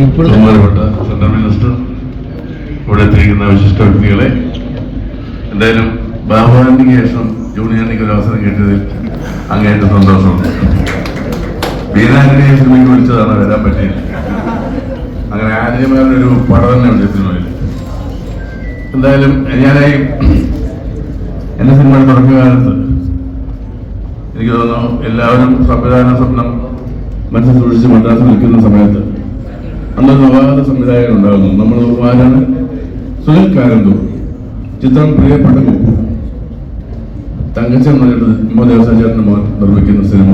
ബഹുമാനപ്പെട്ട central minister ഇവിടെ എത്തിയിരിക്കുന്ന വിശിഷ്ട വ്യക്തികളെ എന്തായാലും ബാബുവാനിക്ക് ശേഷം ജൂനിയറിലേക്ക് ഒരു അവസരം കിട്ടിയതിൽ അങ്ങേറ്റ സന്തോഷമുണ്ട്. ബീനാന്റണിയെ സിനിമയ്ക്ക് വിളിച്ചതാണ് വരാൻ പറ്റിയത്. അങ്ങനെ ആന്റണിമാരുടെ ഒരു പടം തന്നെ ഈ സിനിമയിൽ. എന്തായാലും ഞാനായി എന്റെ സിനിമയുടെ തുടക്കകാലത്ത് എനിക്ക് തോന്നുന്നു എല്ലാവരും സംവിധാന സ്വപ്നം മനസ്സിൽ സൂക്ഷിച്ച് മദ്രാസിൽ നിൽക്കുന്ന സമയത്ത് അന്ന് നവാഗത സംവിധായകൻ ഉണ്ടാകുന്നു നമ്മൾ ആരാണ്? സുനിൽ കാരന്തു ചിത്രം പ്രിയപ്പെട്ട തങ്കച്ചൻ പറഞ്ഞിട്ട് ഉമ്മ ദേവസാചാരന്റെ മോൻ നിർമ്മിക്കുന്ന സിനിമ.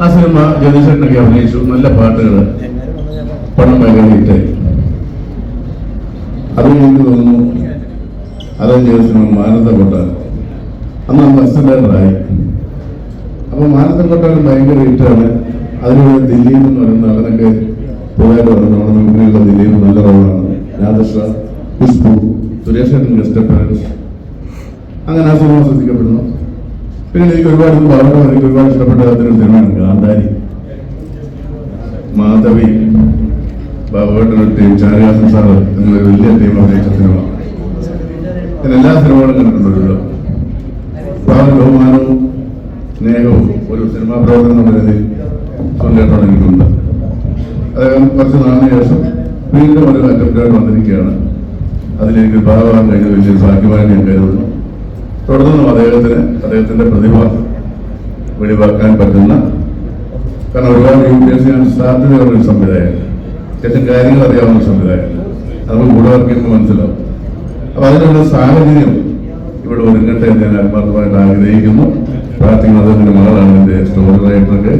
ആ സിനിമ ജഗദീശനൊക്കെ അഭിനയിച്ചു. നല്ല പാട്ടുകൾ പണം ഭയങ്കര ഹിറ്റായി. അതും എനിക്ക് തോന്നുന്നു അതും മാനന്ദ കൊട്ടാരം. അന്ന് നമ്മൾ അസിസ്റ്റന്റായി അപ്പൊ മാനന്ദ കൊട്ടാരം ഭയങ്കര ഹിറ്റാണ്. അതിലൂടെ ദിലീപ് എന്ന് പറയുന്ന അവനൊക്കെ നമ്മുടെ ദിലീപ് നല്ല റോളാണ്. രാധശ്ര അപ്പയറൻസ് അങ്ങനെ ആ സിനിമ ശ്രദ്ധിക്കപ്പെടുന്നു. പിന്നെ എനിക്ക് ഒരുപാട് പറഞ്ഞു എനിക്ക് ഒരുപാട് ഇഷ്ടപ്പെട്ട അതിനൊരു സിനിമയാണ് ഗാന്ധാരി. മാധവി ബാബുവേട്ടൻ ടീം ചാരിയാസൻ സാറ് എന്നൊരു വലിയ ടീം അഭിനയിച്ച സിനിമ. ഞാൻ എല്ലാ സിനിമകളും കണ്ടിട്ടുണ്ട് ഒരു ബഹുമാനവും സ്നേഹവും ഒരു സിനിമാ പ്രവർത്തനം എന്ന അദ്ദേഹം കുറച്ച് നാളിന് ശേഷം വീണ്ടും ഒരു അറ്റംപ്റ്റായിട്ട് വന്നിരിക്കുകയാണ്. അതിലേക്ക് ഭാഗമാകാൻ കഴിഞ്ഞ വലിയ ഭാഗ്യമായി ഞാൻ കരുതുന്നു. തുടർന്നും അദ്ദേഹത്തിന് അദ്ദേഹത്തിന്റെ പ്രതിഭ വെളിവാക്കാൻ പറ്റുന്ന കാരണം ഒരുപാട് യു പി എസ് സി സാധ്യതയുള്ള ഒരു സംവിധായകൻ. ചേച്ചൻ കാര്യങ്ങൾ അറിയാവുന്ന ഒരു സംവിധായകൻ അതൊക്കെ കൂടെ വർക്ക് മനസ്സിലാവും. അപ്പൊ അതിനുള്ള സാഹചര്യം ഇവിടെ ഒരുങ്ങട്ടെ എന്ന് ഞാൻ ആത്മാർത്ഥമായിട്ട് ആഗ്രഹിക്കുന്നു. പ്രാർത്ഥിക്കുന്നത് അദ്ദേഹത്തിന്റെ മകളാണ് എന്റെ സ്റ്റോറി റൈറ്ററൊക്കെ.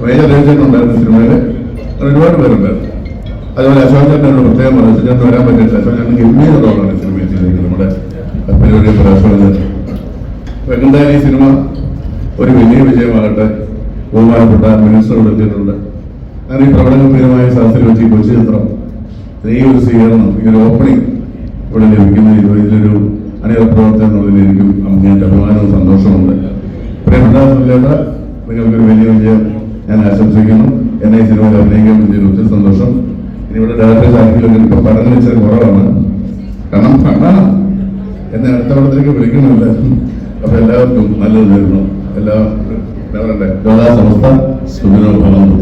മേജർ രചിച്ചിട്ടുണ്ടായിരുന്ന ഉണ്ടായിരുന്ന അങ്ങനെ ഒരുപാട് പേരുണ്ട്. അതുപോലെ അശോക് ചേട്ടനോട് പ്രത്യേകം പറഞ്ഞു ചേട്ടൻ വരാൻ പറ്റില്ല. അശോക് ചേട്ടൻ ഗംഭീര റോളാണ് സിനിമയിൽ ചെയ്തിരിക്കുന്നത്. നമ്മുടെ പരിപാടി അശോക് ചേട്ടൻ എന്തായാലും ഈ സിനിമ ഒരു വലിയ വിജയമാകട്ടെ. ബഹുമാനപ്പെട്ട മിനിസ്റ്റർ എത്തിയിട്ടുണ്ട്. അങ്ങനെ ഈ പ്രകടനപ്രിയമായ സദസ്സിൽ വെച്ച് ഈ കൊച്ചു ചിത്രം ഈ ഒരു സ്വീകരണം ഈ ഒരു ഓപ്പണിംഗ് ഇവിടെ ലഭിക്കുന്ന ഇത് ഇതിലൊരു അണിയറ പ്രവർത്തനം എന്നുള്ളതിൽ എനിക്കും അങ്ങേറ്റ അഭിമാനവും സന്തോഷമുണ്ട് പ്രിയപ്പെട്ട ഇല്ലാത്ത നിങ്ങൾക്കൊരു വലിയ വിജയം ഞാൻ ആശംസിക്കുന്നു. എന്നെ ഈ സിനിമയിൽ അഭിനയിക്കാൻ പറ്റിയ ഒത്തിരി സന്തോഷം. ഇനി ഇവിടെ ഡയറക്ടേഴ്സ് ആർക്കെങ്കിലും ഇപ്പൊ പഠനം വെച്ചാൽ കുറവാണ്. കാരണം പണമാണ് എന്നെ അടുത്ത പടത്തിലേക്ക് വിളിക്കുന്നുണ്ട് അപ്പൊ എല്ലാവർക്കും നല്ലത് തരുന്നു എല്ലാ ലോകാ സമസ്ത സുഖിനോ ഭവന്തു